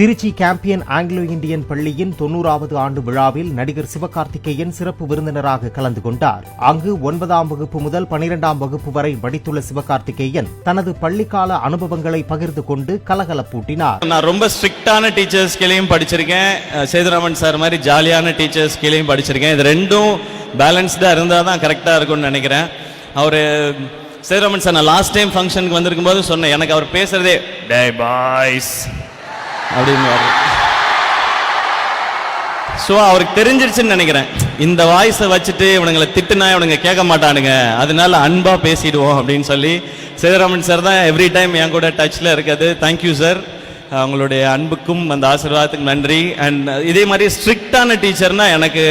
Trichy Campion Anglo Indian பள்ளியின் தொன்னூறாவது ஆண்டு விழாவில் நடிகர் சிவகார்த்திகேயன் சிறப்பு விருந்தினராக கலந்து கொண்டார். அங்கு ஒன்பதாம் வகுப்பு முதல் பனிரெண்டாம் வகுப்பு வரை படித்துள்ள சிவகார்த்திகேயன் தனது பள்ளிக்கால அனுபவங்களை பகிர்ந்து கொண்டு கலகலப்பூட்டினார். நான் ரொம்ப ஸ்ட்ரிக்டான டீச்சர்ஸ் கீழேயும் படிச்சிருக்கேன். சேதுராமன் சார் மாதிரி ஜாலியான டீச்சர்ஸ் கீழேயும் படிச்சிருக்கேன். இது ரெண்டும் பேலன்ஸ்டாக இருந்தால் தான் கரெக்டாக இருக்கும்னு நினைக்கிறேன். அவர் சேதுராமன் சார் நான் லாஸ்ட் டைம் ஃபங்க்ஷனுக்கு வந்திருக்கும் போது சொன்னேன். எனக்கு அவர் பேசுறதே டே பாய்ஸ் அப்படின்னு ஸோ அவருக்கு தெரிஞ்சிருச்சுன்னு நினைக்கிறேன். இந்த வாய்ஸை வச்சுட்டு இவனுங்களை திட்டுனா இவனுங்க கேட்க மாட்டானுங்க. அதனால அன்பாக பேசிடுவோம் அப்படின்னு சொல்லி சேதுராமன் சார் தான் எவ்ரி டைம் என் கூட டச்சில் இருக்காது தேங்க்யூ சார் அவங்களுடைய அன்புக்கும் அந்த ஆசீர்வாதத்துக்கு நன்றி. அண்ட் இதே மாதிரி ஸ்ட்ரிக்டான டீச்சர்னா எனக்கு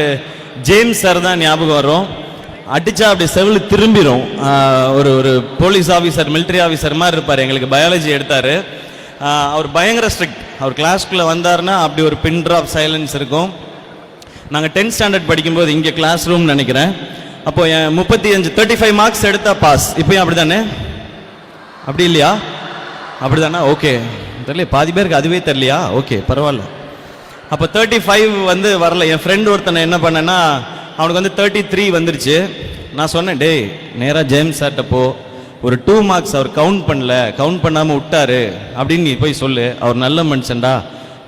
ஜேம்ஸ் சார் தான் ஞாபகம் வரும். அடிச்சா அப்படி செவிலு திரும்பிடும் ஒரு ஒரு போலீஸ் ஆஃபீஸர் மிலிட்ரி ஆஃபீஸர் மாதிரி இருப்பார். எங்களுக்கு பயாலஜி எடுத்தார். அவர் பயங்கர ஸ்ட்ரிக்ட் அவர் கிளாஸ்க்குள்ளே வந்தாருன்னா அப்படி ஒரு பின் ட்ராப் சைலன்ஸ் இருக்கும். நாங்கள் டென்த் ஸ்டாண்டர்ட் படிக்கும்போது இங்கே கிளாஸ் ரூம் நினைக்கிறேன். அப்போ என் முப்பத்தி அஞ்சு தேர்ட்டி ஃபைவ் மார்க்ஸ் எடுத்தா பாஸ் இப்போயும் அப்படி தானே அப்படி இல்லையா? அப்படி தானே ஓகே தெரியல பாதி பேருக்கு அதுவே தெரியலையா? ஓகே பரவாயில்ல. அப்போ தேர்ட்டி ஃபைவ் வந்து வரல. என் ஃப்ரெண்ட் ஒருத்தனை என்ன பண்ணேன்னா அவனுக்கு வந்து தேர்ட்டி த்ரீ வந்துருச்சு. நான் சொன்னேன் டேய் நேராக ஜேம்ஸ் சார்ட்ட போ. ஒரு டூ மார்க்ஸ் அவர் கவுண்ட் பண்ணல கவுண்ட் பண்ணாமல் விட்டாரு அப்படின்னு நீ போய் சொல்லு. அவர் நல்ல மனுஷன்டா.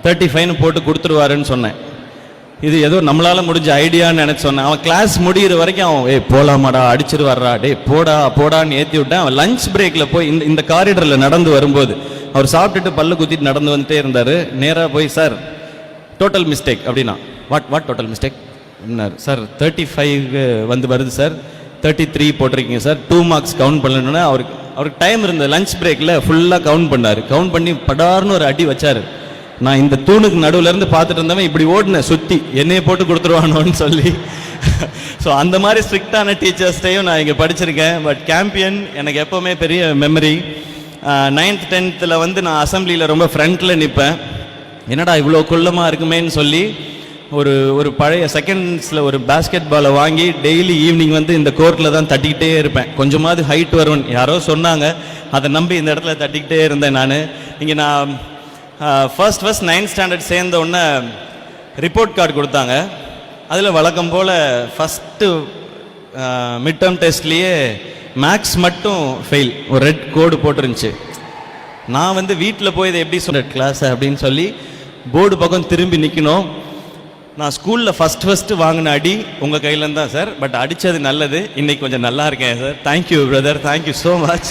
தேர்ட்டி ஃபைவ்னு போட்டு கொடுத்துருவாருன்னு சொன்னேன். இது ஏதோ நம்மளால் முடிஞ்ச ஐடியான்னு நினச்சி சொன்னேன். அவன் கிளாஸ் முடிகிற வரைக்கும் அவன் ஏய் போலாமாடா அடிச்சிரு வர்றா டே போடா போடான்னு ஏற்றி விட்டேன். அவன் லஞ்ச் பிரேக்கில் போய் இந்த இந்த காரிடரில் நடந்து வரும்போது அவர் சாப்பிட்டுட்டு பல்லு குத்திட்டு நடந்து வந்துட்டே இருந்தார். நேராக போய் சார் டோட்டல் மிஸ்டேக் அப்படின்னா. What what total mistake sir thirty five வந்து வருது சார். தேர்ட்டி த்ரீ போட்டிருக்கீங்க சார். டூ மார்க்ஸ் கவுண்ட் பண்ணணும்னா அவருக்கு அவருக்கு டைம் இருந்தது. லஞ்ச் பிரேக்கில் ஃபுல்லாக கவுண்ட் பண்ணார். கவுண்ட் பண்ணி படார்னு ஒரு அடி வச்சார். நான் இந்த தூணுக்கு நடுவுலேருந்து பார்த்துட்டு இருந்தவன் இப்படி ஓடினேன் சுற்றி என்னையே போட்டு கொடுத்துருவானோன்னு சொல்லி. ஸோ அந்த மாதிரி ஸ்ட்ரிக்டான டீச்சர்ஸ்டையும் நான் இங்கே படிச்சிருக்கேன். பட் கேம்பியன் எனக்கு எப்போவுமே பெரிய மெமரி நைன்த் டென்த்தில் வந்து நான் அசம்பிளியில் ரொம்ப ஃப்ரண்ட்டில் நிற்பேன் என்னடா இவ்வளோ குள்ளமாக இருக்குமேன்னு சொல்லி ஒரு ஒரு பழைய செகண்ட்ஸில் ஒரு பேஸ்கெட் பாலை வாங்கி டெய்லி ஈவினிங் வந்து இந்த கோர்ட்டில் தான் தட்டிக்கிட்டே இருப்பேன். கொஞ்சமாவது ஹைட் வரும்னு. யாரோ சொன்னாங்க. அதை நம்பி இந்த இடத்துல தட்டிக்கிட்டே இருந்தேன் நான். இங்கே நான் ஃபர்ஸ்ட் ஃபர்ஸ்ட் நைன்த் ஸ்டாண்டர்ட் சேர்ந்த உடனே ரிப்போர்ட் கார்டு கொடுத்தாங்க. அதில் வழக்கம் போல் ஃபஸ்ட்டு மிட் டேர்ம் டெஸ்ட்லேயே மேக்ஸ் மட்டும் ஃபெயில் ஒரு ரெட் கோடு போட்டிருந்துச்சு. நான் வந்து வீட்டில் போய் இதை எப்படி சொல்கிற கிளாஸ் அப்படின்னு சொல்லி போர்டு பக்கம் திரும்பி நிற்கணும் நான் ஸ்கூலில் ஃபஸ்ட் ஃபஸ்ட்டு வாங்கின அடி உங்கள் கையிலேருந்து தான் சார் பட் அடித்தது நல்லது. இன்றைக்கி கொஞ்சம் நல்லா இருக்கேன் sir thank you brother thank you so much